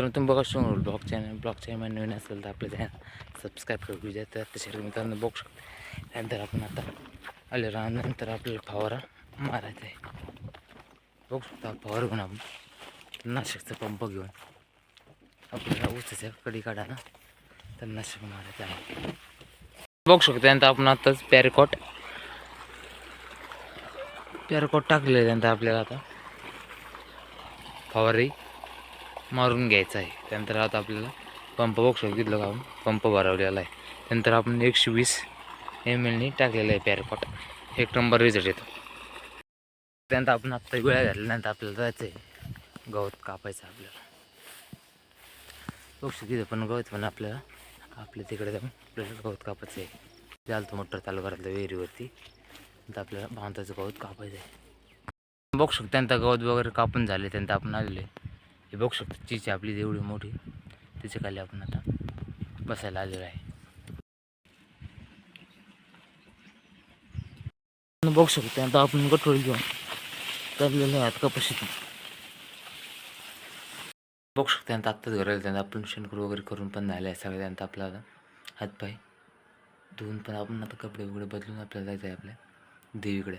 तर तुम्ही बघा शकतो ब्लॉग चॅनल ब्लॉग चॅनल नवीन असेल तर आपलं चॅनल सबस्क्राईब करू द्या तर तसे मित्रांनो बघू शकतो. त्यानंतर आपण आता आले नंतर आपल्याला फवारा मारायचा आहे. बघू शकता फवार घेऊन आपण नाशिकचा पंप घेऊन आपल्याला उसाच्या कडी काढा ना तर नाशिक मारायचं आहे. बघू शकतो त्यानंतर आपण आत्ताच पॅरकॉट पॅरकॉट टाकले त्यानंतर आपल्याला आता फवारी मारून घ्यायचा आहे. त्यानंतर आता आपल्याला पंप बॉक्स घेतलं तिथलं आपण? पंप भरवलेला आहे. त्यानंतर आपण एकशे वीस एम एलनी टाकलेलं आहे पॅरकॉट. एक नंबर रिझल्ट येतो. त्यानंतर आपण आत्ता वेळा घातल्यानंतर आपल्याला जायचं आहे. गवत कापायचं आपल्याला. बघू शकतो तिथं पण गवत पण आपल्याला आपल्या तिकडे जाऊन आपल्याला गवत कापायचं आहे. चालतो मोटर चालू करायचं विहिरीवरती. नंतर आपल्याला बांधाचं गवत कापायचं आहे. बघू शकतो त्यानंतर गवत वगैरे कापून झाले त्यानंतर आपण आलेले हे बघू शकतो चीच आपली एवढी मोठी. त्याच्याखाली आपण आता बसायला आलेलो आहे. बघू शकतो त्यानंतर आपण कठोर घेऊन चाललेलो आहे आता कपाशीत बघू शकतो आता आत्ताच घर त्यांना आपण शेणखूर वगैरे करून पण झाले आहे सगळे आपला आता हातपाय. धुवून पण आपण आता कपडे वगैरे बदलून आपल्याला जायचं आहे आपल्या देवीकडे.